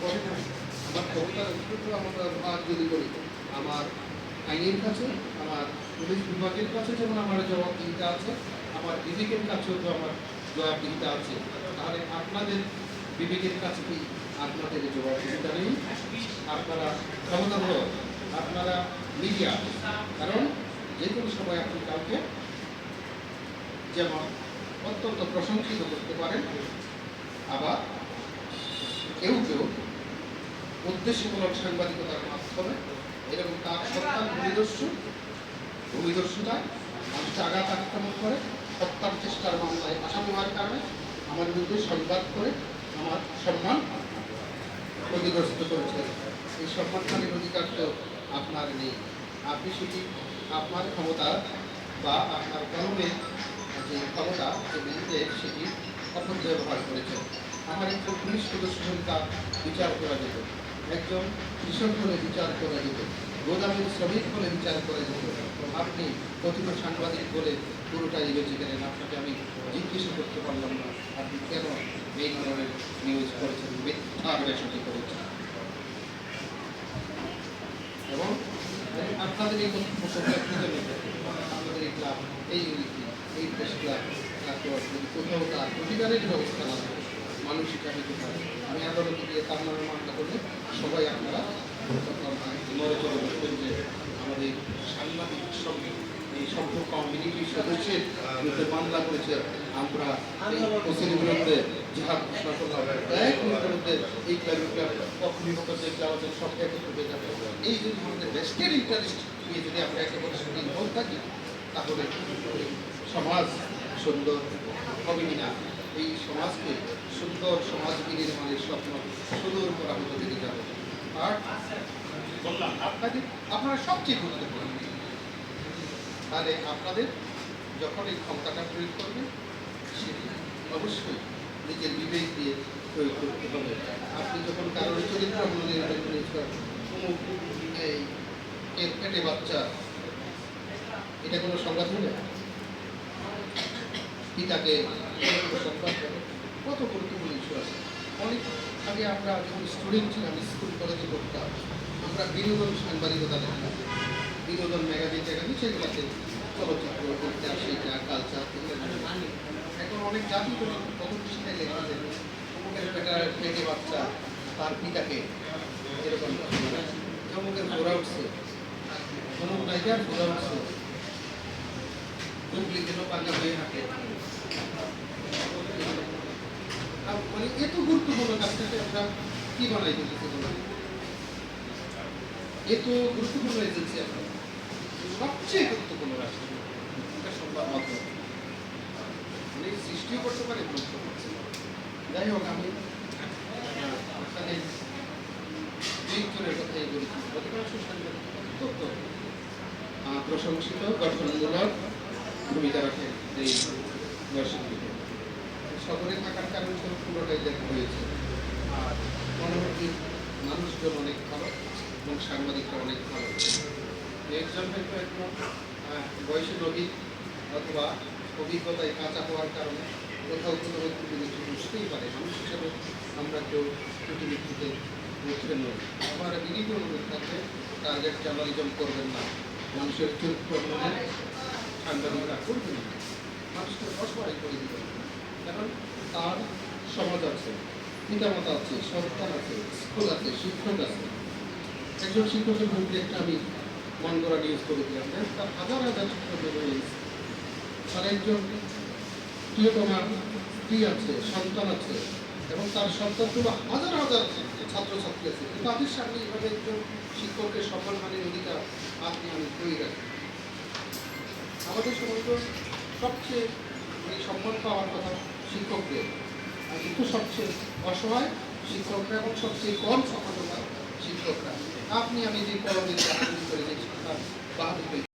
আমার ক্ষমতার আমরা ভাগ যদি করি, আমার আইনের কাছে, আমার পুলিশ বিভাগের কাছে যেমন আমার জবাবদিহিতা আছে, আমার বিবেকের কাছেও তো আমার জবাবদিহিতা আছে, তাহলে আপনাদের বিবেকের কাছে কি আপনাদের জবাবদিহিতা নেই? আপনারা ক্ষমতাধর, আপনারা মিডিয়া, কারণ যে কোনো সময় আপনি কাউকে যেমন অত্যন্ত প্রশংসিত করতে পারেন, আবার কেউ কেউ উদ্দেশ্যমূলক সাংবাদিকতার মাধ্যমে এরকম তার সত্তার ভূমিদস্যু ভূমিদস্যুতায় মানুষকে আঘাত আক্রমণ করে, হত্যার চেষ্টার মামলায় আসামি হওয়ার কারণে আমার বিরুদ্ধে সংবাদ করে আমার সম্মান ক্ষতিগ্রস্ত করেছে। এই সম্মানহানির অধিকার তো আপনার নেই। আপনি সেটি আপনার ক্ষমতা বা আপনার কলমের যে ক্ষমতা, যে বিরুদ্ধে সেটি অপব্যবহার করেছে আমার একজন পুলিশ হলে তার বিচার করা যেত। একজন কৃষক বলে বিচার করা যেত। গোদামের শ্রমিক বলে বিচার করা যেত। আপনি কথিত সাংবাদিক বলে পুরোটাই বেঁচে গেলেন আপনাকে আমি জিজ্ঞেস করতে পারলাম না। আপনি কেন এই ধরনের নিউজ করেছেন? মিথ্যা বেশি করেছেন এবং আপনাদের এই আমাদের এই ক্লাব, এই ইউনিটি এই প্রেস ক্লাব তারপর কোথাও তার প্রতিকারের ব্যবস্থা না পারে আমি আদালতে গিয়ে তার নামে মামলা করলে সবাই আপনারা আমাদের সাংবাদিক সঙ্গে এই সম্পর্ক কমিউনিটির মামলা করেছে, আমরা বিরুদ্ধে এই আছে সব এই আমাদের নিয়ে যদি আমরা থাকি, তাহলে সমাজ সুন্দর হবে কিনা? এই সমাজকে সুন্দর সমাজ নির্মাণের স্বপ্ন সুদূর করা হতে দিকে যাবে। আর বললাম আপনাদের আপনারা সবচেয়ে গুরুত্বপূর্ণ তাহলে আপনাদের যখন এই ক্ষমতাটা প্রয়োগ করবেন সেটি অবশ্যই নিজের বিবেক দিয়ে প্রয়োগ করতে হবে আপনি যখন কারোর চরিত্র মূল্যায়ন করেন এই, এর পেটে বাচ্চা, এটা কোনো সংবাদ হলে পিতাকে কত গুরুত্বপূর্ণ ইস্যু আছে? অনেক আগে আমরা যখন স্টুডেন্ট ছিলাম স্কুল কলেজে পড়তাম, আমরা বিনোদন সাংবাদিকতা দেখতাম। বিনোদন ম্যাগাজিন ট্যাগাজিন সেগুলোতে চলচ্চিত্র ইতিহাস সেইটা কালচার এখন অনেক জাতি কত সেটাই লেখা যায় অমুকের পেটার পেটে বাচ্চা, তার পিতাকে এরকম অমুকের ঘোরা উঠছে। অমুক নায়িকার ঘোরা উঠছে। হুগলি পাঞ্জাব হয়ে হাঁটে মানে এত গুরুত্বপূর্ণ কাজটাকে আমরা কি বানাই বলুন? এত গুরুত্বপূর্ণ এজেন্সি আমরা সবচেয়ে গুরুত্বপূর্ণ রাষ্ট্র এটা মাধ্যম মানে সৃষ্টিও করতে পারে গুরুত্ব করছে যাই হোক আমি আপনাদের দুইজনের কথাই বলছি অধিকাংশ সাংবাদিক অত্যন্ত প্রশংসিত গঠনমূলক ভূমিকা রাখে এই দর্শক শহরে থাকার কারণে তো পুরোটাই দেখা হয়েছে। আর মনোভূতি মানুষজন অনেক ভালো এবং সাংবাদিকরা অনেক ভালো। একজন হয়তো একটু আহ, বয়সী রোগী অথবা অভিজ্ঞতায় কাঁচা হওয়ার কারণে কোথাও কোথাও একটু কিছু বুঝতেই পারে। মানুষ হিসাবে আমরা কেউ ত্রুটি ভিত্তিতে বুঝতে নই। আমার বিনীত অনুরোধ থাকবে টার্গেট জার্নালিজম করবেন না। মানুষের চরিত্র মনে সাংবাদিকরা করবেন না মানুষকে অসহায় করে না। কারণ তার সমাজ আছে পিতামাতা আছে সন্তান আছে স্কুল আছে শিক্ষক আছে একজন শিক্ষকের মধ্যে একটা আমি মন করা নিউজ করে দিলাম তার হাজার হাজার শিক্ষক রয়েছে তার একজন প্রিয়তমা স্ত্রী আছে সন্তান আছে এবং তার সন্তানগুলো হাজার হাজার ছাত্রছাত্রী আছে তাদের সামনে এইভাবে একজন শিক্ষকের সম্মানহানির অধিকার আপনি আমি তৈরি রাখি আমাদের সমস্ত সবচেয়ে মানে সম্মান পাওয়ার কথা শিক্ষকদের। আর কিন্তু সবচেয়ে অসহায় শিক্ষকরা এবং সবচেয়ে কম সফলতা শিক্ষকরা। আপনি আমি যে চাকরি করে যে তার বাহাদুর